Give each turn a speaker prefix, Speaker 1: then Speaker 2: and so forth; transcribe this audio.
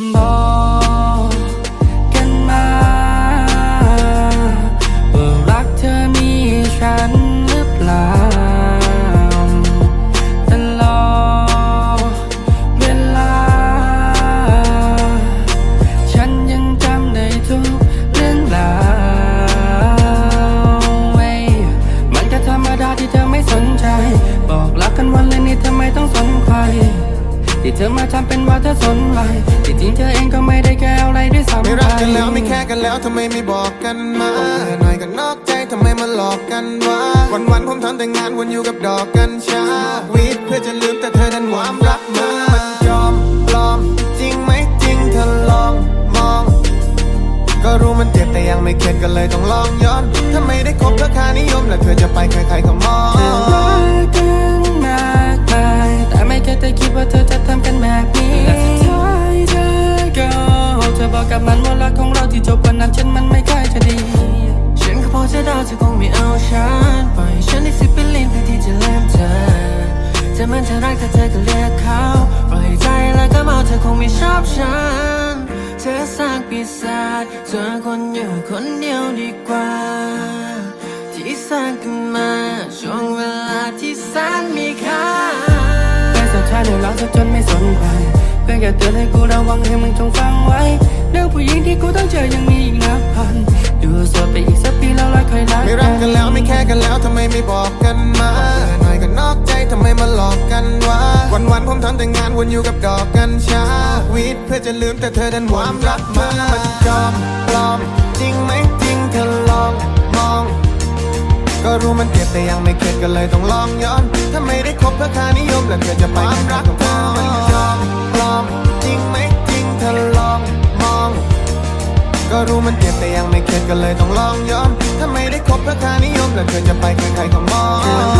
Speaker 1: Bye. ที่เธอมาทำเป็นว่าเธอสนใจที่จริงเธอเองก็ไม่ได้แก้อะไรด้วยซ้ำ
Speaker 2: ไม่รักกันแล้วไม่แค่กันแล้วทำไมไม่บอกกันมาเบื่อหน่อยก็นอกใจทำไมมาหลอกกันวะวันวันๆผมทำแต่งานวนอยู่กับดอกกัญชาวีดเพื่อจะลืมแต่เธอดันความรักมามันจอมปลอม จริงไหมจริงเธอลองมอง ก็รู้มันเจ็บแต่ยังไม่เข็ดก็เลยต้องลองย้อนถ้าไม่ได้คบเธอค่านิยมแล้วเธอจะไปใครๆก็มอง
Speaker 1: แบบนี้และสุดท้ายเธอก็เธอบอกกับมันว่ารักของเราที่จบวันนั้นฉันมันไม่ค่อยจะดี
Speaker 3: ฉันก็พอจะเดาเธอคงไม่เอาฉันปล่อยฉันได้สิบเป็นลิ้นเพื่อที่จะเลืมเธอเธอมันจะรักแต่เธอก็เลือกเขาปล่อยใจแล้วก็เมาเธอคงไม่ชอบฉัน เธอสร้างปีศาจเธอคนอยู่คนเดียวดีกว่า แต่
Speaker 1: สุดท้ายเดี๋ยวเราจะจนไม่สนใครเพื่อนแค่เตือนให้กูระวังให้มึงจงฟังไว้เรื่องผู้หญิงที่กูต้องเจอยังมีอีกนับพันดูสดไปอีกสักปีแล้วเราค่อยรัก
Speaker 2: ไม่รักกันแล้วไม่แค่กันแล้วทำไมไม่บอกกันมาหน่อยก็นอกใจทำไมมาหลอกกันวะวันวันๆผมทำแต่งานวนอยู่กับดอกกัญชาวีดเพื่อจะลืมแต่เธอดันความรักมา ก็รู้มันเจ็บแต่ยังไม่เข็ดก็เลยต้องลองย้อน ถ้าไม่ได้คบเพื่อค่านิยมแล้วเธอจะไปกันรักของเธอมันจอมปลอมจริงไหมจริงเธอลองมอง ก็รู้มันเจ็บแต่ยังไม่เข็ดก็เลยต้องลองย้อน ถ้าไม่ได้คบเพื่อค่านิยมแล้วเธอจะไปใครๆก็มอง